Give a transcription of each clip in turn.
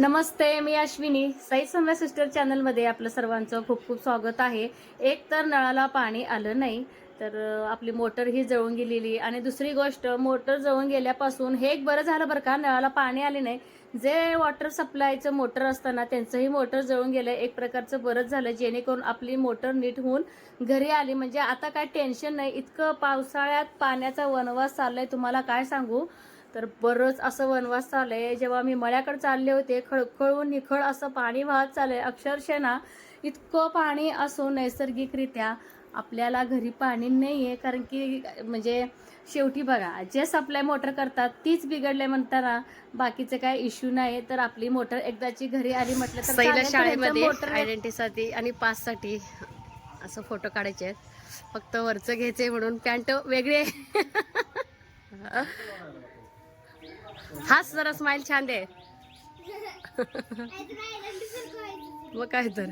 नमस्ते मी अश्विनी. साई सम्या सिस्टर चॅनलमध्ये आपलं सर्वांचं खूप खूप स्वागत आहे. एक तर नळाला पाणी आलं नाही तर आपली मोटर ही जळून गेलेली. आणि दुसरी गोष्ट मोटर जळून गेल्यापासून हे एक बरं झालं बरं का नळाला पाणी आले नाही. जे वॉटर सप्लायचं मोटर असताना त्यांचंही मोटर जळून गेलं. एक प्रकारचं बरंच झालं जेणेकरून आपली मोटर नीट होऊन घरी आली. म्हणजे आता काय टेन्शन नाही. इतकं पावसाळ्यात पाण्याचा वनवास चाललाय. तुम्हाला काय सांगू? तर बरंच असं वनवास चाललंय. जेव्हा मी मळ्याकडे चालले होते खळखळून निखळ असं पाणी वाहत चाललंय. अक्षरशः ना इतकं पाणी असून नैसर्गिकरित्या आपल्याला घरी पाणी नाही आहे कारण की म्हणजे शेवटी बघा जे सप्लाय मोटर करतात तीच बिघडले म्हणताना बाकीचे काय इश्यू नाही. तर आपली मोटर एकदाची घरी आली म्हटलं तर शाळेमध्ये आयडेंटिटीसाठी आणि पाससाठी असं फोटो काढायचे आहेत. फक्त वरचं घ्यायचे म्हणून पॅन्ट वेगळे. हाच जरा स्माइल छान दे. मग काय तर.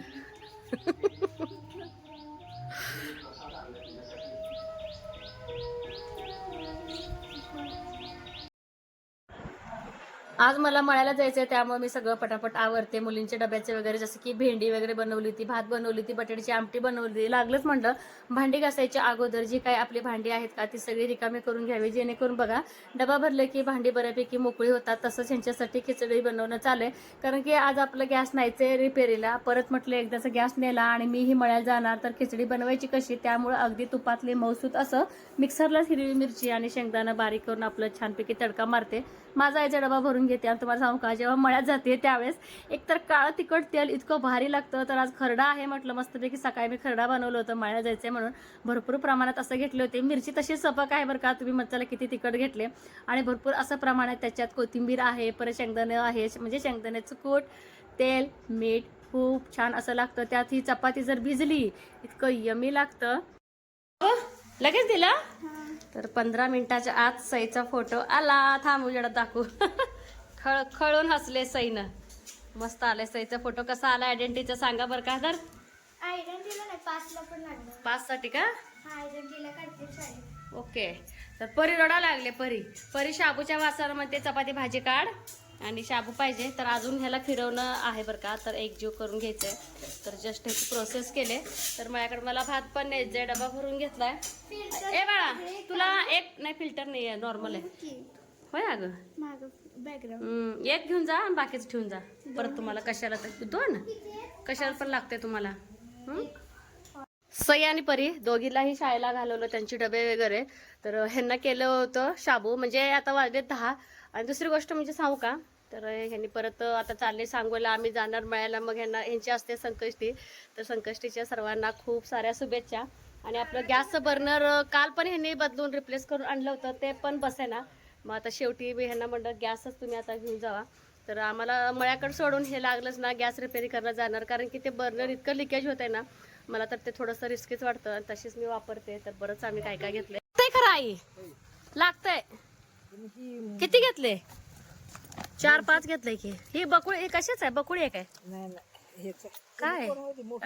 आज मला मळ्याला जायचंय त्यामुळे मी सगळं पटापट आवरते. मुलींच्या डब्याचे वगैरे जसं की भेंडी वगैरे बनवली होती भात बनवली होती बटाट्याची आमटी बनवली लागलंच म्हटलं भांडी घासायच्या अगोदर जी काही आपली भांडी आहेत का ती सगळी रिकामी करून घ्यावी जेणेकरून बघा डबा भरले की भांडी बऱ्यापैकी मोकळी होतात. तसंच ह्यांच्यासाठी खिचडी बनवणं चालू कारण की आज आपलं गॅस नाहीचे रिपेरीला. परत म्हटलं एकदाचा गॅस नेला आणि मीही मळ्याला जाणार तर खिचडी बनवायची कशी? त्यामुळं अगदी तुपातली मौसूत असं मिक्सरलाच हिरवी मिरची आणि शेंगदाणा बारीक करून आपलं छानपैकी तडका मारते. माझा याचा डबा भरून घेते आणि तुम्हाला सांगू का जेव्हा मळ्यात जाते त्यावेळेस एकतर काळं तिखट तेल इतकं भारी लागतं तर आज खरडा आहे म्हटलं मस्तपैकी सकाळी मी खरडा बनवलं होतं मळ्यात जायचं म्हणून. भरपूर प्रमाणात असं घेतले होते. मिरची तशी सपक आहे बरं का तुम्ही मसाला किती तिखट घेतले. आणि भरपूर असं प्रमाणात त्याच्यात कोथिंबीर आहे परत शेंगदाणे आहे म्हणजे शेंगदाण्याचं कूट तेल मीठ खूप छान असं लागतं. त्यात ही चपाती जर भिजली इतकं यमी लागतं. लगेच दिला? तर पंधरा मिनिटाच्या आत सईचा फोटो आला. थांब उजेडात दाखवू. खळ खळून हसले सईनं. मस्त आले सईचा फोटो. कसा आला आयडेंटिटीचा सांगा बरं का तर आयडेंटीला नाही पाचला पण लागलं. पाच साठी का? हा काढते ओके. तर परी रडा लागले परी. परी शाबूच्या वासरामध्ये चपाती भाजी काढ. आणि शाबू पाहिजे. तर अजून ह्याला फिरवणं आहे बरं का. तर एक जीव करून घ्यायचंय. तर जस्ट ह्याची प्रोसेस केले. तर माझ्याकडे मला भात पण न्यायचंय. डबा भरून घेतलाय. ए बाळा तुला एक नाही फिल्टर नाही आहे. नॉर्मल आहे होय अगं? बॅकग्राऊंड हम्म, एक घेऊन जा आणि बाकीच ठेवून जा. परत तुम्हाला कशाला तर दोन कशाला पण लागते तुम्हाला. हम्म? सई आणि परी दोघीलाही शाळेला घालवलं त्यांची डबे वगैरे. तर ह्यांना केलं होतं शाबू. म्हणजे आता वाजले दहा. आणि दुसरी गोष्ट म्हणजे सांगू का? तर ह्यांनी परत आता चालले सांगोला. आम्ही जाणार मिळायला. मग ह्यांना ह्यांची असते संकष्टी. तर संकष्टीच्या सर्वांना खूप साऱ्या शुभेच्छा. आणि आपलं गॅसचं बर्नर काल पण ह्यांनी बदलून रिप्लेस करून आणलं होतं. ते पण बसेना. मग आता शेवटी ह्यांना म्हणलं गॅसच तुम्ही आता घेऊन जावा. तर आम्हाला मळ्याकडे सोडून हे लागलंच ना गॅस रिपेअरी करायला जाणार. कारण की ते बर्नर इतकं लिकेज होत आहे ना मला तर ते थोडंसं रिस्कीच वाटतं. आणि तशीच मी वापरते. तर बरंच आम्ही काय काय घेतलंय. ते खरं आई? लागतंय. किती घेतले? चार पाच घेतले की. ही बकुळी हे कशाच आहे? बकुळी आहे. काय? काय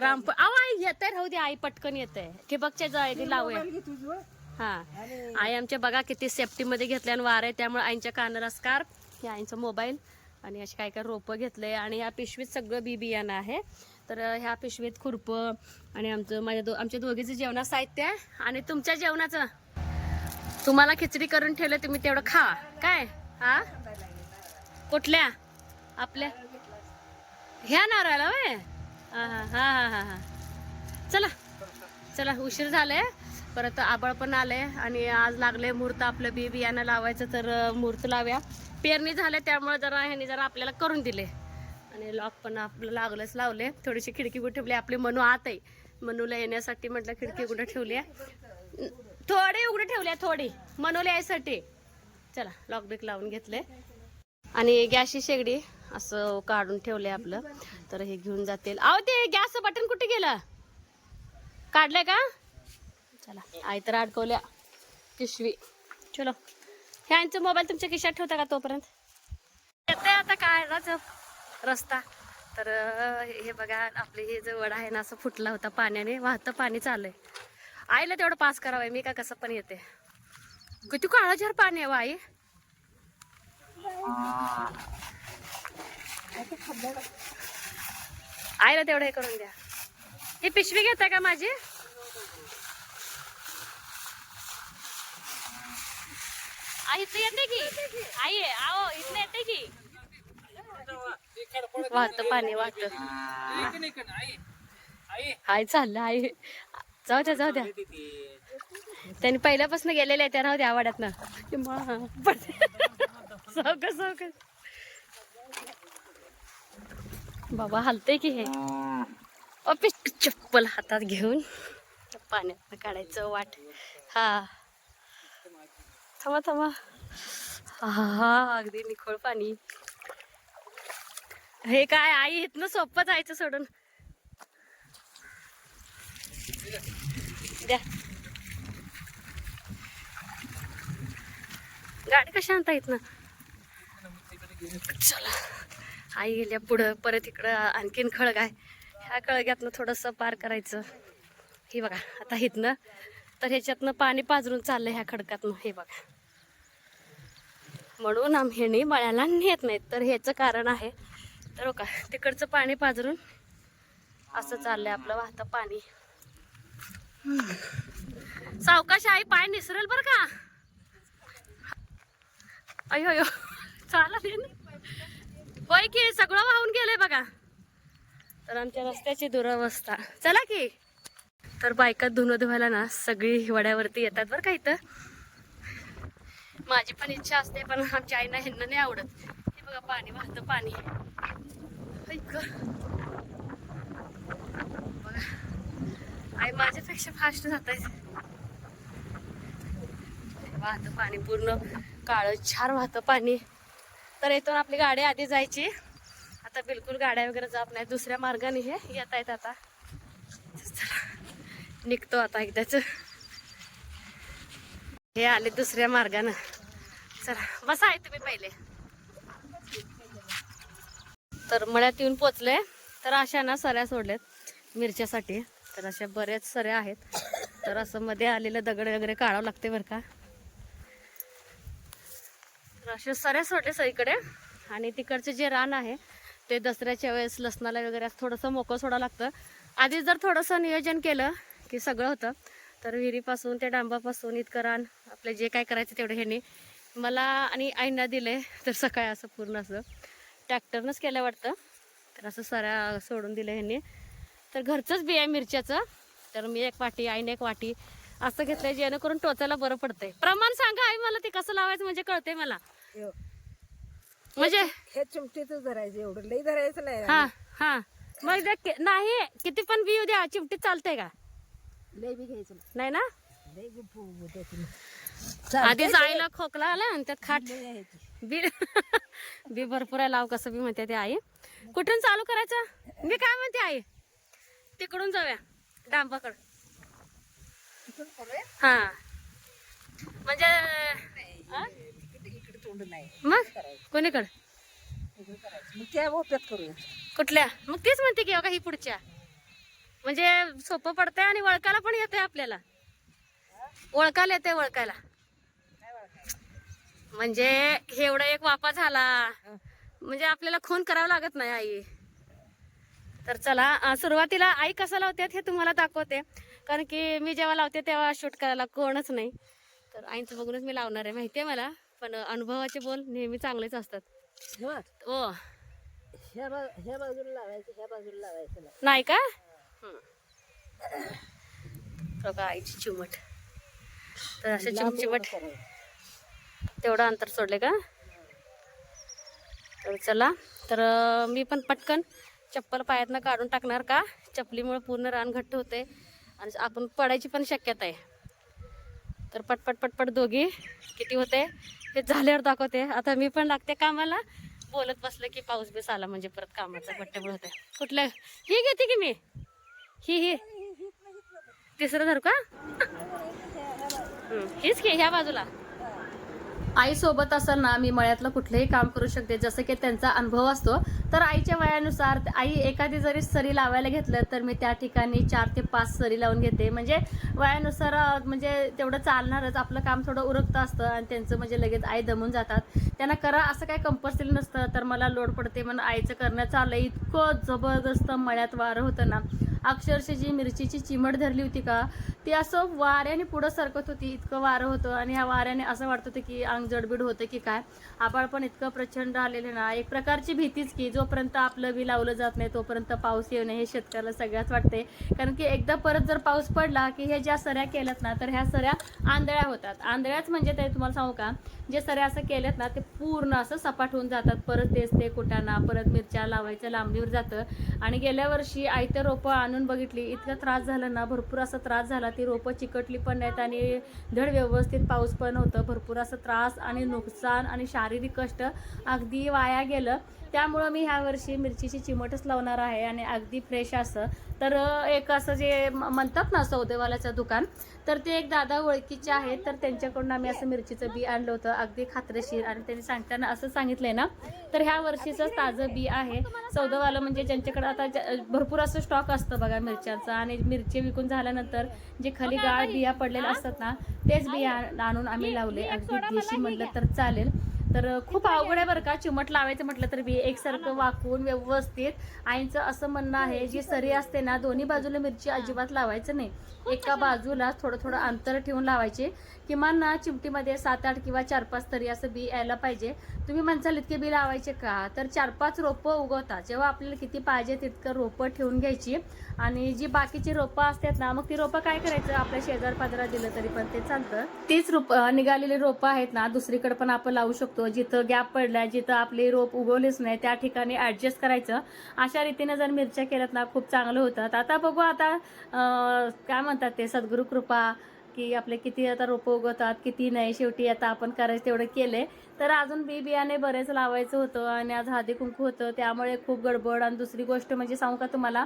रामप आव आई येते राहू दे. आई पटकन येते ठिबकच्या जाळी लावूया. हा. आई आमच्या बघा किती सेफ्टी मध्ये घेतल्या आणि वार आहे त्यामुळे आईच्या कानाला स्कार्फ हे आईचा मोबाईल आणि अशी काय काय रोपं घेतलंय. आणि ह्या पिशवीत सगळं बी बियाणं आहे. तर ह्या पिशवीत खुरपं आणि आमचं माझ्या दो आमच्या दोघीचं जेवणाचं साहित्य आहे आणि तुमच्या जेवणाचं. तुम्हाला खिचडी करून ठेवलं तुम्ही तेवढं खा. काय? हा कुठल्या? आपल्या? ह्या नारळाला वय हा हा हा हा हा. चला. चला उशीर झालाय. परत आबळ पण आले आणि आज लागले मुहूर्त आपलं बी बियाणं लावायचं तर मूर्त मुहूर्त लाव्या. पेरणी झाले त्यामुळे जरा ह्यांनी जरा आपल्याला करून दिले. आणि लॉक पण आपलं लागलंच लावले. थोडीशी खिडकी कुठे ठेवली? आपली मनू आत आहे. मनूला येण्यासाठी म्हटलं खिडकी कुठे ठेवली आहे? थोडी उघडी ठेवली आहे थोडी. मनूला यायसाठी. चला लॉक बिक लावून घेतले. आणि गॅसची शेगडी असं काढून ठेवले आपलं. तर हे घेऊन जातील. अहो ते गॅसचं बटन कुठे गेलं? काढलंय का? चला. आई तर अडकवल्या. पिशवी. चलो. ह्यांचं मोबाईल तुमच्या खिशात ठेवता का तोपर्यंत? येते आता काय रस्ता. तर हे बघा आपले हे जे वडा आहे ना असं फुटला होता पाण्याने. वाहतं पाणी चाललंय. आईला तेवढं पास करावं मी का कसं पण येते. किती काळा पाणी आहे हो आई? आईला तेवढं हे करून द्या. ही पिशवी घेताय का माझी? इथं येते की? आई आओ इथं येते की? वाहत पाणी वाहत. आई चाललं आई. जाऊ द्या जाऊ द्या. त्यांनी पहिल्यापासून गेलेले त्या राहू द्या आवाड्यात ना सावकाश सावकाश बाबा हलते की हे. चप्पल हातात घेऊन पाण्यात काढायचं वाट. हा. थांबा थांबा. हा हा अगदी निखोळ पाणी. हे काय आई इथनं सोपं जायचं सोडून. द्या. गाडी कशा आणता येत ना चला. आई गेल्या पुढं परत इकडं आणखीन खळग आहे ह्या खळग्यातनं थोडंसं पार करायचं. हे बघा आता इथनं तर ह्याच्यातनं पाणी पाजरून चाललंय ह्या खडकातनं. हे बघा. म्हणून आम्ही ह्यानी मळ्याला नेत नाहीत. तर ह्याचं कारण आहे. तर हो का तिकडचं पाणी पाजरून असं चाललंय आपलं वाहतं पाणी. सावकाश आई पाय निसरेल बरं का? अयो अयो. चालेल होय की सगळं वाहून गेलंय बघा. तर आमच्या रस्त्याची दुरावस्था. चला की. तर बायका धुणं धुवायला ना सगळी हिवाळ्यावरती येतात बरं का इथं. माझी पण इच्छा असते पण आमच्या आईना ह्यांना नाही आवडत. हे बघा पाणी वाहतं पाणी ऐक बघा. आई माझ्यापेक्षा फास्ट जात वाहतं पाणी पूर्ण काळं छान वाहतं पाणी. तर इथून आपली गाडी आधी जायची. आता बिलकुल गाड्या वगैरे जात नाही दुसऱ्या मार्गाने हे येत आहेत आता. निघतो आता एकदाच. हे आले दुसऱ्या मार्गानं. चला बसा आहे तुम्ही पहिले. तर मळ्यात येऊन पोचले तर अशा ना सऱ्या सोडल्यात मिरच्यासाठी. तर अशा बऱ्याच सऱ्या आहेत. तर असं मध्ये आलेलं दगड वगैरे काढावं लागते बरं का. तर अशा सऱ्या सोडले सगळीकडे. आणि तिकडचे जे रान आहे ते दसऱ्याच्या वेळेस लसणाला वगैरे असं थोडंसं मोकळं सोडावं लागतं. आधी जर थोडंसं नियोजन केलं की सगळं होतं तर विहिरीपासून त्या डांबापासून इतकं रान आपलं जे काय करायचं तेवढं ह्यांनी. मला आणि आईंना दिले तर सकाळी असं पूर्ण असं ट्रॅक्टरनंच केलं वाटतं. तर असं सऱ्या सोडून दिलं ह्यांनी. तर घरचंच बी आहे मिरच्याचं. तर मी एक वाटी आईने एक वाटी असं घेतलंय जेणेकरून टोचायला बरं पडतंय. प्रमाण सांगा आई मला ते कसं लावायचं म्हणजे कळतंय मला. म्हणजे हे चिमटीतच धरायचं एवढं लई धरायचं नाही. हा हा. मग नाही किती पण बी द्या चिमटीत चालतंय का? लई बी घ्यायचं नाही. ना? बी फुगू. आधीच आईला खोकला आला आणि त्यात खाट लई आहे ती. बी बी भरपूर आहे लाव कसं बी म्हणते ते आई. कुठून चालू करायचं? मी काय म्हणते आई? तिकडून जाऊया डांबाकड. करूया? हा. म्हणजे हा? इकडे इकडे तोंड नाही. मग? कोणीकड? इकडे करायचं. मग त्या ओप्यात करूया. कुठल्या? मग तेच म्हणते की बघा ही पुढच्या. म्हणजे सोपं पडतंय आणि वळकायला पण येते आपल्याला. ओळखायला येते वळकायला म्हणजे हे एवढा एक वापा झाला. म्हणजे आपल्याला खून करावं लागत नाही आई. तर चला सुरुवातीला आई कसं लावतात हे तुम्हाला दाखवते. कारण की मी जेव्हा लावते तेव्हा शूट करायला कोणच नाही. तर आईचं बघूनच मी लावणार आहे माहिती आहे मला. पण अनुभवाचे बोल नेहमी चांगलेच असतात. हो. ह्या ह्या बाजूला लावायचं ह्या बाजूला लावायचं. नाही का? हं. बघा आईची चिमट. तर असे चिमचिमट. तेवढं अंतर सोडले का? तर चला. तर मी पण पटकन चप्पल पायातनं काढून टाकणार का? चपलीमुळे पूर्ण रान घट्ट होते. आणि आपण पडायची पण शक्यता आहे. तर पटपट पटपट दोघी किती होते? हे झाल्यावर दाखवते. आता मी पण लागते कामाला. बोलत बसलं की पाऊस बीस आला म्हणजे परत कामाचा बट्टेबळ होते. कुठलं? ही घेते की मी? ही ही. तिसरं धरू का? हीच की ह्या बाजूला. आई सोबत असेल ना मी मळ्यातलं कुठलंही काम करू शकते. जसं की त्यांचा अनुभव असतो तर आईच्या वयानुसार आई एखादी जरी सरी लावायला घेतलं तर मी त्या ठिकाणी चार ते पाच सरी लावून घेते. म्हणजे वयानुसार म्हणजे तेवढं चालणारच. आपलं काम थोडं उरकतं असतं आणि त्यांचं म्हणजे लगेच आई दमून जातात. त्यांना करा असं काही कंपल्सरी नसतं तर मला लोड पडते. म्हणून आईचं करणं चाललं इतकं जबरदस्त मळ्यात वारं होतं ना. अक्षरशः जी मिरचीची चिमट धरली होती का ती असं वाऱ्याने पुढं सरकत होती इतकं वारं होतं आणि ह्या वाऱ्याने असं वाटत होतं की अंग जडबीड होतं की काय. आबाळ पण इतकं प्रचंड आलेले ना. एक प्रकारची भीतीच की जोपर्यंत आपलं बी लावलं जात नाही तोपर्यंत पाऊस येऊ नये हे शेतकऱ्याला सगळ्यात वाटते. कारण की एकदा परत जर पाऊस पडला की हे ज्या सऱ्या केल्यात ना तर ह्या सऱ्या आंधळ्या होतात. आंधळ्याच म्हणजे ते तुम्हाला सांगू का जे सऱ्या असं केल्यात ना ते पूर्ण असं सपाट होऊन जातात. परत तेच ते कुटाणा परत मिरच्या लावायचं लांबणीवर जातं. आणि गेल्या वर्षी आयतं रोपं आणून बघितली इतका त्रास झाला ना भरपूर असा त्रास झाला. ती रोपं चिकटली पण नाहीत आणि धड व्यवस्थित पाऊस पण होतं. भरपूर असं त्रास आणि नुकसान आणि शारीरिक कष्ट अगदी वाया गेलं. त्यामुळं मी ह्या वर्षी मिरचीची चिमटच लावणार आहे आणि अगदी फ्रेश असं. तर एक असं जे म्हणतात ना सौदेवाल्याचं दुकान तर ते एक दादा ओळखीचे आहेत तर त्यांच्याकडून आम्ही असं मिरचीचं बी आणलं होतं अगदी खात्रीशीर. आणि त्यांनी सांगताना असं सांगितलंय ना तर ह्या वर्षीचं ताजं बी आहे. सौदावालं म्हणजे ज्यांच्याकडे आता ज- भरपूर असं स्टॉक असतं बघा मिरच्यांचा. आणि मिरची विकून झाल्यानंतर जे खाली गाळ बिया पडलेल्या असतात ना तेच बिया आणून आम्ही लावले. अगदी देशी म्हटलं तर चालेल. तर खूप अवघड आहे बरं का. चिमट लावायचं म्हटलं तर बी एकसारखं वाकून व्यवस्थित. आईचं असं म्हणणं आहे जी सरी असते ना दोन्ही बाजूला मिरची अजिबात लावायचं नाही. एका बाजूला थोडं थोडं अंतर ठेवून लावायचे. किमान ना चिमटीमध्ये सात आठ किंवा चार पाच तरी असं बी यायला पाहिजे. तुम्ही म्हणसाल इतके बी लावायचे का? तर चार पाच रोपं उगवतात जेव्हा आपल्याला किती पाहिजे तितकं रोपं ठेवून घ्यायची. आणि जी बाकीची रोपं असतात ना मग ती रोपं काय करायचं? आपल्या शेजार पाजारा दिलं तरी पण ते चालतं. तीच रोप निघालेली रोपं आहेत ना दुसरीकडे पण आपण लावू शकतो. जिथं गॅप पडलाय जिथं आपली रोप उगवलीच नाही त्या ठिकाणी ऍडजस्ट करायचं. अशा रीतीने जर मिरच्या केल्यात ना खूप चांगलं होतात. आता बघू आता काय म्हणतात ते सद्गुरू कृपा की आपले किती आता रोपं उगवतात किती नाही शेवटी आता आपण करायचं तेवढं केले तर अजून बी बियाणे बरेच लावायचं होतं आणि आज हादी कुंकू होतं. त्यामुळे खूप गडबड आणि दुसरी गोष्ट म्हणजे सांगू का तुम्हाला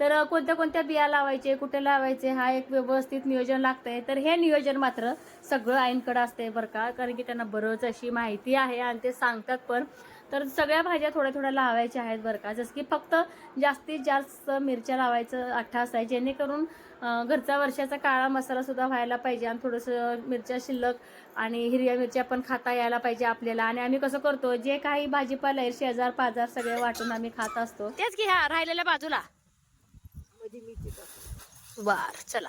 तर कोणत्या कोणत्या बिया लावायचे कुठे लावायचे हा एक व्यवस्थित नियोजन लागतंय. तर हे नियोजन मात्र सगळं आईंकडं असतंय बरं का कारण की त्यांना बरंच अशी माहिती आहे आणि ते सांगतात पण. तर सगळ्या भाज्या थोड्या थोड्या लावायच्या आहेत बरं का जसं की फक्त जास्तीत जास्त मिरच्या लावायचं अठ्ठास आहे जेणेकरून घरचा वर्षाचा काळा मसाला सुद्धा व्हायला पाहिजे आणि थोडंसं मिरच्या शिल्लक आणि हिरव्या मिरच्या पण खाता यायला पाहिजे आपल्याला. आणि आम्ही कसं करतो जे काही भाजीपाला आहे शेजार पाजार सगळे वाटून आम्ही खात असतो. तेच की ह्या राहिलेल्या बाजूला. बर चला.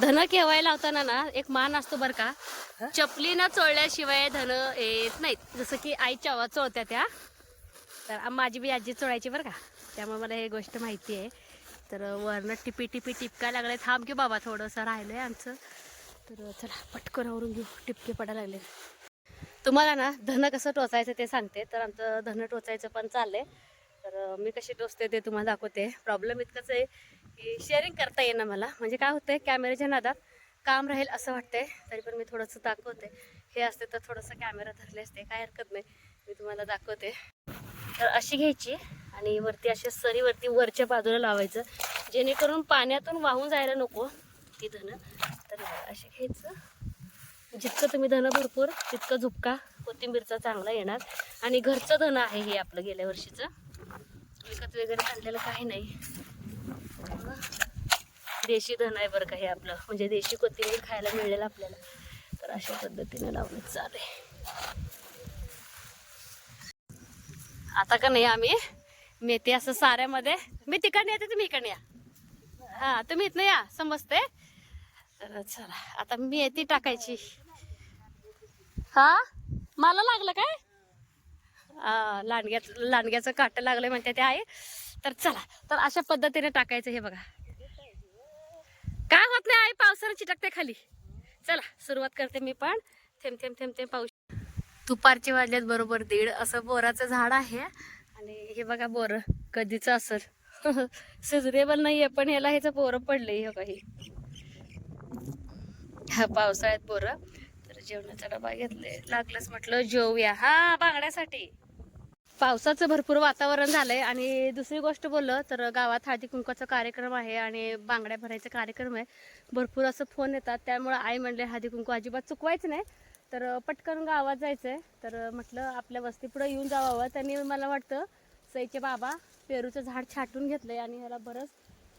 धन केवायला लावताना ना एक मान असतो बर का. चपलीनं चोळल्याशिवाय धन येत नाहीत. जसं की आई चवा चोळत्या त्या. तर माझी बी आजी चोळायची बरं का. त्यामुळे मला हे गोष्ट माहिती आहे. तर वरनं टिपी टिपी टिपकाय लागले थांब की बाबा थोडंसं राहिलंय आमचं. तर चला पटकन आवरून घेऊ. टिपके पडायला लागले. तुम्हाला ना धन कसं टोचायचं ते सांगते. तर आमचं धन टोचायचं पण चाललंय. तर मी कशी टोचते ते तुम्हाला दाखवते. प्रॉब्लेम इतकंच आहे की शेअरिंग करता येईना मला. म्हणजे काय होतंय कॅमेऱ्याच्या नादात काम राहील असं वाटतंय तरी पण मी थोडंसं दाखवते. हे असते तर थोडंसं कॅमेरा धरले असते काय हरकत नाही. मी तुम्हाला दाखवते. तर अशी घ्यायची आणि वरती अशी सरीवरती वरच्या बाजूला लावायचं. जेणेकरून पाण्यातून वाहून जायला नको ती धनं. तर अशी घ्यायचं. जितकं तुम्ही धनं भरपूर तितकं झुपका. कोथिंबीरचा चांगला येणार. आणि घरचं धनं आहे हे आपलं गेल्या वर्षीचं. विकत वगैरे आणलेलं काही नाही. देशी धन आहे बरं का हे आपलं. म्हणजे देशी कोथिंबीर खायला मिळेल आपल्याला. तर अशा पद्धतीने लावलं चालेल आता का नाही आम्ही? मेथी असं साऱ्यामध्ये. मी तिकडनं येते तुम्ही इकडनं या. हा तुम्ही इथनं या समजते तर चला आता मेथी टाकायची. हा? मला लागलं काय? लांडग्याच लांडग्यात लांडग्याचं काट लागलंय म्हणते ते आहे तर चला तर अशा पद्धतीने टाकायचं हे बघा. काय होत नाही आई पावसानं चिटकते खाली? चला सुरुवात करते मी पण. थेंब थेंब थेंब थेंब पाऊस. दुपारचे वाजल्यात बरोबर दीड. असं बोराचं झाड आहे. आणि हे बघा बोर कधीच असेल. सिजनेबल नाहीये पण ह्याला ह्याचं बोरं पडलंय हे काही हा. पावसाळ्यात बोरं. तर जेवणाचा डबा घेतले लागलंच म्हटलं जेवूया. हा बांगड्यासाठी. पावसाचं भरपूर वातावरण झालंय. आणि दुसरी गोष्ट बोललं तर गावात हळदी कुंकाचा कार्यक्रम आहे आणि बांगड्या भरायचा कार्यक्रम आहे. भरपूर असं फोन येतात. त्यामुळे आई म्हणले हळदी कुंकू अजिबात चुकवायचं नाही. तर पटकन गावात जायचं आहे तर म्हटलं आपल्या वस्तीपुढं येऊन जावावं. त्यांनी मला वाटतं सईचे बाबा पेरूचं झाड छाटून घेतलंय आणि ह्याला बरंच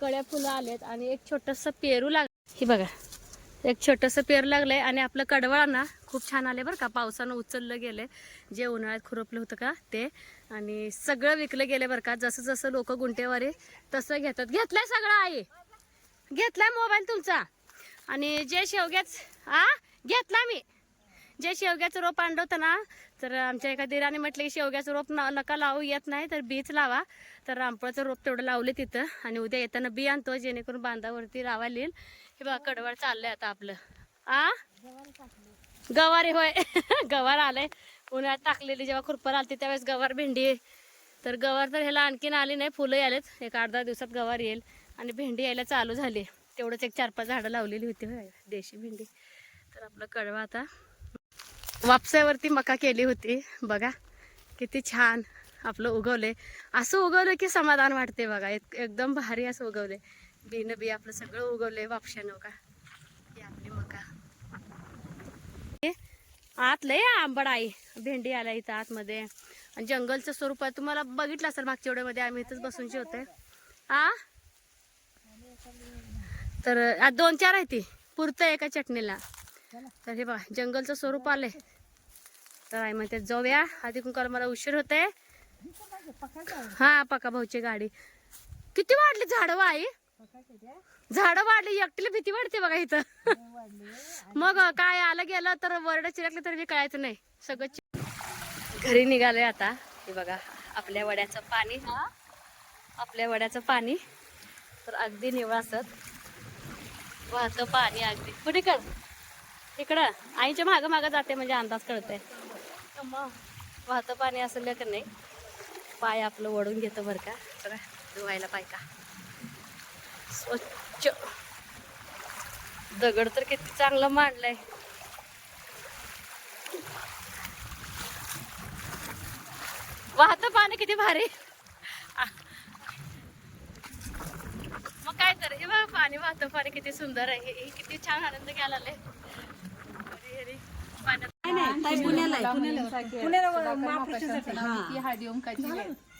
कळ्या फुलं आलेत आणि एक छोटंसं पेरू लाग हे बघा एक छोटंसं पेरू लागलंय आणि आपलं कडवळ ना खूप छान आले बरं का. पावसानं उचललं गेले जे उन्हाळ्यात खुरपलं होतं का ते. आणि सगळं विकलं गेले बरं का. जसं जसं लोक गुंटेवारी तसं घेतात. घेतलंय सगळं आई. घेतलाय मोबाईल तुमचा. आणि जे शेवग्याच आ? घेतला मी. जे शेवग्याचं रोप आणलं होतं ना तर आमच्या एका दिराने म्हटलं की शेवग्याचं रोप न नका लावू येत नाही तर बीच लावा. तर रामफळाचं रोप तेवढं लावले तिथं. आणि उद्या येताना बी आणतो जेणेकरून बांधावरती लावायला येईल. हे बघा कडवळ चाललंय आता आपलं. आ? गवार होय. गवार आलंय. उन्हाळ्यात टाकलेली जेव्हा खुरपर आलती त्यावेळेस गवार भेंडी तर गवार तर ह्याला आणखीन आली नाही फुलं आलेत एक आठ दहा दिवसात गवार येईल आणि भेंडी यायला चालू झाली. तेवढंच एक चार पाच झाडं लावलेली होती देशी भेंडी. तर आपलं कडवा आता. वापसावरती मका केली होती. बघा किती छान आपलं उगवले असं उगवलं की समाधान वाटते बघा. एक एकदम भारी असं उगवले बिनं बी आपलं सगळं उगवले वापशानं का ही आपली मका हे आत लय आंबड आई भेंडी आल्या इथं आतमध्ये. आणि जंगलचं स्वरूप आहे तुम्हाला बघितलं असेल मागच्या वेळेमध्ये आम्ही इथंच बसून जेवतोय. आ? तर आज दोन चार आहे ती. पुरतं एका चटणीला. तर हे बघा जंगलचं स्वरूप आलंय. तर आई म्हणते जाऊया. आधी कुंकाला मला उशीर होते हा पका भाऊची गाडी. किती वाढली झाडं हो आई? झाडं वाढली एकटीला भीती वाढते बघा इथं. मग काय आलं गेलं तर वरड चिरकलं तर मी कळायचं नाही. सगळं चि- घरी निघालोय आता. हे बघा आपल्या वड्याचं पाणी. आपल्या वड्याचं पाणी. तर अगदी निवासत. वाहतं पाणी अगदी. कुठे कर इकडं. आईच्या मागं मागं जाते म्हणजे अंदाज कळतंय. मग वाहतं पाणी असलं का नाही पाय आपलं वडून घेतं बरं का. सगळं धुवायला पाय का. स्वच्छ. दगड तर किती चांगलं मांडलंय. वाहतं पाणी किती भारी. मग काय तर हे बघा पाणी वाहतं पाणी किती सुंदर आहे. हे- किती छान आनंद घ्यायला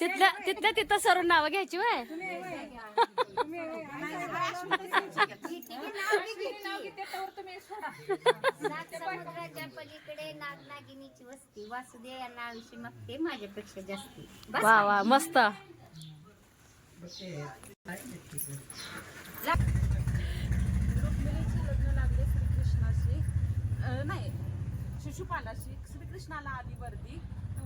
तिथल्या तिथल्या तिथं सरून नावं घ्यायची वय पलीकडे नागनागिनीची वस्ती. वासुदेव माझ्यापेक्षा जास्ती. वा वा मस्त. लग्न लागले श्रीकृष्णाशी. नाही शिशुपालाशी. श्रीकृष्णाला आली वर्दी.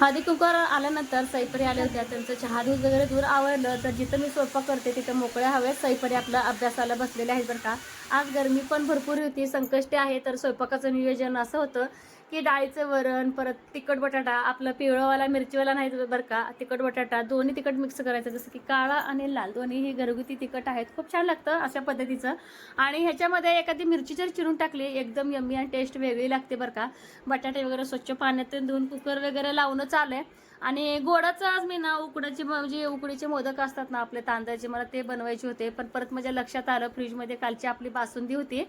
हळदी कुकर आल्यानंतर सैपरी आल्या होत्या त्यांचं चहा दूध वगैरे दूर आवडलं तर जिथं मी स्वयंपाक करते तिथं मोकळ्या हवेत सैपरी आपल्या अभ्यासाला बसलेले आहेत बरं का. आज गरमी पण भरपूर होती संकष्टी आहे. तर स्वयंपाकाचं नियोजन असं होतं की डाळीचं वरण परत तिखट बटाटा आपलं पिवळावाला मिरचीवाला नाही बरं का तिखट बटाटा दोन्ही तिखट मिक्स करायचं जसं की काळा आणि लाल. दोन्ही घरगुती तिखट आहेत. खूप छान लागतं अशा पद्धतीचं. आणि ह्याच्यामध्ये एखादी मिरची जर चिरून टाकली एकदम यम्मी आणि टेस्ट वेगळी लागते बरं का. बटाटे वगैरे स्वच्छ पाण्यातून धुवून कुकर वगैरे लावणं चालू आहे. आणि गोडाचं आज मी ना उकडाचे म्हणजे उकडीचे मोदक असतात ना आपले तांदळाचे मला ते बनवायचे होते. पण परत माझ्या लक्षात आलं फ्रीजमध्ये कालची आपली बासुंदी होती.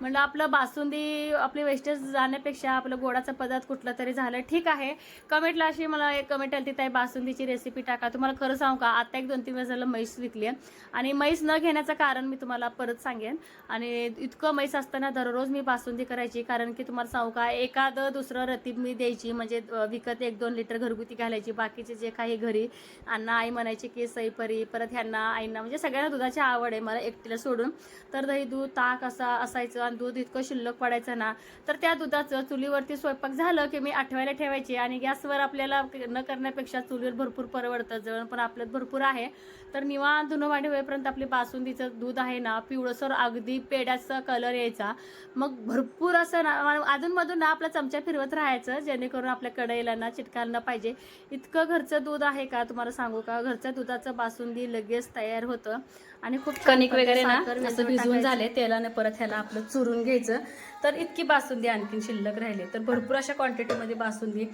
म्हणलं आपलं बासुंदी आपली वेस्टेज जाण्यापेक्षा आपलं गोडाचा पदार्थ कुठला तरी झालं ठीक आहे. कमेंटला अशी मला एक कमेंट आली ताई बासुंदीची रेसिपी टाका. तुम्हाला खरं सांगू का आता एक दोन तीन वेळेस झालं म्हैस विकली आहे आणि म्हैस न घेण्याचं कारण मी तुम्हाला परत सांगेन. आणि इतकं म्हैस असताना दररोज मी बासुंदी करायची कारण की तुम्हाला सांगू का एखादं दुसरं रतीब मी द्यायची म्हणजे विकत एक दोन लिटर घरगुती घालायची बाकीचे जे काही घरी अण्णा आई म्हणायची की सईपरी परत ह्यांना आईंना म्हणजे सगळ्यांना दुधाची आवड आहे मला एकटीला सोडून. तर दही दूध ताक असा असायचं आणि दूध इतकं शिल्लक पडायचं ना तर त्या दुधाचं चुलीवरती स्वयंपाक झालं की मी आठवायला ठेवायची आणि गॅसवर आपल्याला न करण्यापेक्षा चुलीवर भरपूर परवडतं जळण पण आपल्यात भरपूर आहे. तर निवांत धुणं भांडी होईपर्यंत आपली बासुंदीचं दूध आहे ना पिवळसर अगदी पेड्याचा कलर यायचा. मग भरपूर असं ना अधूनमधून ना आपला चमचा फिरवत राहायचं जेणेकरून आपल्या कढईला ना चिटकायला पाहिजे. इतकं घरचं दूध आहे का? तुम्हाला सांगू का? घरच्या दुधाचं बासुंदी लगेच तयार होतं. आणि खूप कणिक वगैरे ना असं भिजवून. झाले तेलाने परत ह्याला आपलं चुरून घ्यायचं. तर इतकी बासुंदी आणखीन शिल्लक राहिली. तर भरपूर अशा क्वांटिटीमध्ये बासुंदी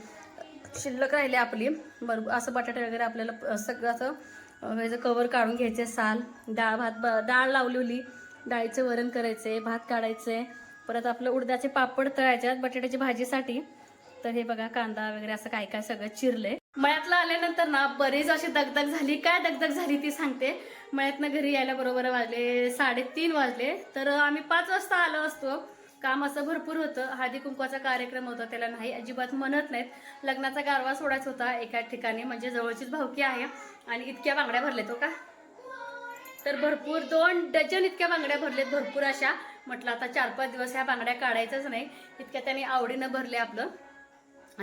शिल्लक राहिली आपली. बरोबर असं बटाटे वगैरे आपल्याला सगळं ह्याचं कवर काढून घ्यायचे साल डाळ भात डाळ लावलेली डाळीचं वरण करायचे भात काढायचे. परत आपलं उडदाचे पापड तळायचे बटाट्याची भाजीसाठी. तर हे बघा कांदा वगैरे असं काय काय सगळं चिरलंय. मळ्यातलं आल्यानंतर ना बरीच अशी दगदग झाली. काय दगदग झाली ती सांगते. मळ्यातनं घरी यायला बरोबर वाजले साडेतीन वाजले. तर आम्ही पाच वाजता आलो असतो. काम असं भरपूर होतं. हळदी कुंकवाचा कार्यक्रम होता. त्याला नाही अजिबात म्हणत नाहीत. लग्नाचा गारवा सोडायचा होता एका ठिकाणी. म्हणजे जवळचीच भावकी आहे. आणि इतक्या बांगड्या भरले तो हो का? तर भरपूर दोन डझन इतक्या बांगड्या भरलेत भरपूर अशा. म्हटलं आता चार पाच दिवस ह्या बांगड्या काढायच्याच नाही. इतक्या त्याने आवडीनं भरले आपलं.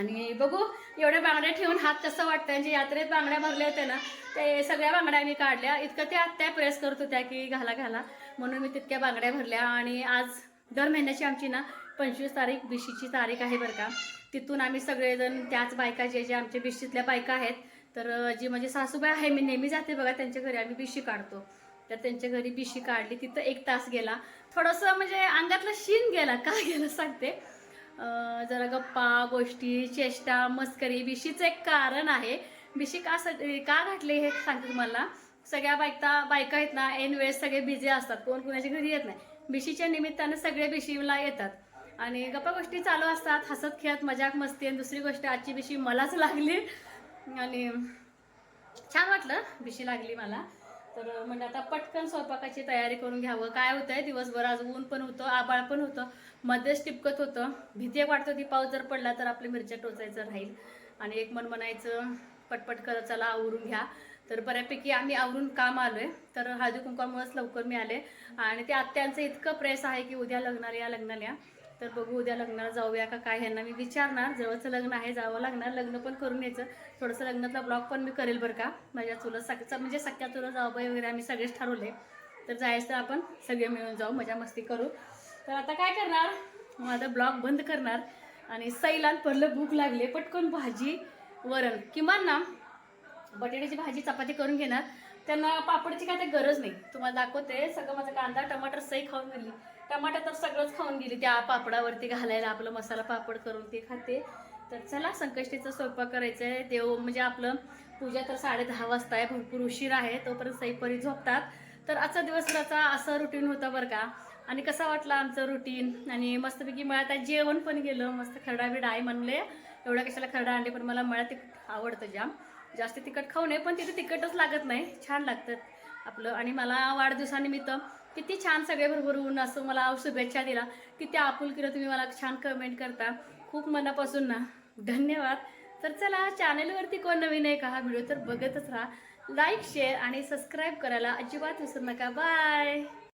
आणि बघू एवढ्या बांगड्या ठेवून हात कसं वाटतं जे यात्रेत बांगड्या भरल्या होत्या ना ते सगळ्या बांगड्या मी काढल्या. इतकं त्या त्या प्रेस करत होत्या की घाला घाला. म्हणून मी तितक्या बांगड्या भरल्या. आणि आज दर महिन्याची आमची ना पंचवीस तारीख बिशीची तारीख आहे बरं का. तिथून आम्ही सगळेजण त्याच बायका जे जे आमच्या बिशीतल्या बायका आहेत तर जी माझी सासूबाई आहे मी नेहमी जाते बघा त्यांच्या घरी आम्ही बिशी काढतो. तर त्यांच्या घरी बिशी काढली. तिथं एक तास गेला. थोडंसं म्हणजे अंगातला शीन गेला. का गेला सांगते. जरा गप्पा गोष्टी चेष्टा मस्करी बिशीचं एक कारण आहे. बिशी का स- का घातली हे सांगते तुम्हाला. सगळ्या बायका बायका आहेत ना ऐन वेळेस सगळे बिझी असतात. कोण कोणाच्या घरी येत नाही. बिशीच्या निमित्तानं सगळे बिशीला येतात. आणि गप्पा गोष्टी चालू असतात. हसत खेळत मजाक मस्ती आणि दुसरी गोष्ट आजची बिशी मलाच लागली. आणि छान वाटलं बिशी लागली मला. तर म्हणजे आता पटकन स्वयंपाकाची तयारी करून घ्यावं. काय होतंय दिवसभर आज ऊन पण होतं आबाळ पण होतं. मध्येच टिपकत होतं. भीती वाटतं वाटत होती पाऊस जर पडला तर आपली मिरच्या टोचायचं राहील. आणि एक मन म्हणायचं पटपट करत चला आवरून घ्या. तर बऱ्यापैकी आम्ही आवरून काम आलोय. तर हळदी कुंकामुळेच लवकर मी आले आणि ते आत्यांचं इतकं प्रेस आहे की उद्या लग्नाला या लग्नाला या. तर बघू उद्या लग्नाला जाऊया का काय ह्यांना मी विचारणार. जवळचं लग्न आहे जावं लागणार. लग्न पण करून यायचं. थोडंसं लग्नातला ब्लॉग पण मी करेल बरं का. माझ्या चुलत सक म्हणजे सख्या चुलत जाऊबाई वगैरे आम्ही सगळेच ठरवले. तर जायचं तर आपण सगळे मिळून जाऊ मजा मस्ती करू. तर आता काय करणार? माझा ब्लॉग बंद करणार. आणि सैलान पडलं भूक लागले. पटकन भाजी वरण. किमान ना बटाट्याची भाजी चपाती करून घेणार. त्यांना पापडची काय ते गरज नाही. तुम्हाला दाखवते सगळं माझा कांदा टमाटर सही खाऊन गेली टमाटर तर सगळंच खाऊन गेली त्या पापडावरती घालायला आपलं मसाला पापड करून ते खाते. तर चला संकष्टीचा स्वयंपाक करायचा आहे देव म्हणजे आपलं पूजा तर साडे दहा वाजता आहे भरपूर उशीर आहे तोपर्यंत सईपरी झोपतात. तर आजचा दिवसभराचा असं रुटीन होतं बरं का. आणि कसा वाटला आमचं रुटीन आणि मस्तपैकी मळ्यात आज जेवण पण गेलं मस्त खरडा बिडा आहे म्हणले एवढ्या कशाला खरडा अंडे पण मला मळ्यात ते आवडतं जाम जास्त तिखट खाऊ नये पण तिथे तिखटच लागत नाही. छान लागतं आपलं. आणि मला वाढदिवसानिमित्त किती छान सगळे भरभरून असं मला शुभेच्छा दिला. किती आपुलकीनं तुम्ही मला छान कमेंट करता. खूप मनापासून ना. धन्यवाद. तर चला चॅनलवरती कोण नवीन आहे का? हा व्हिडिओ तर बघतच राहा. लाईक शेअर आणि सबस्क्राईब करायला अजिबात विसरू नका. बाय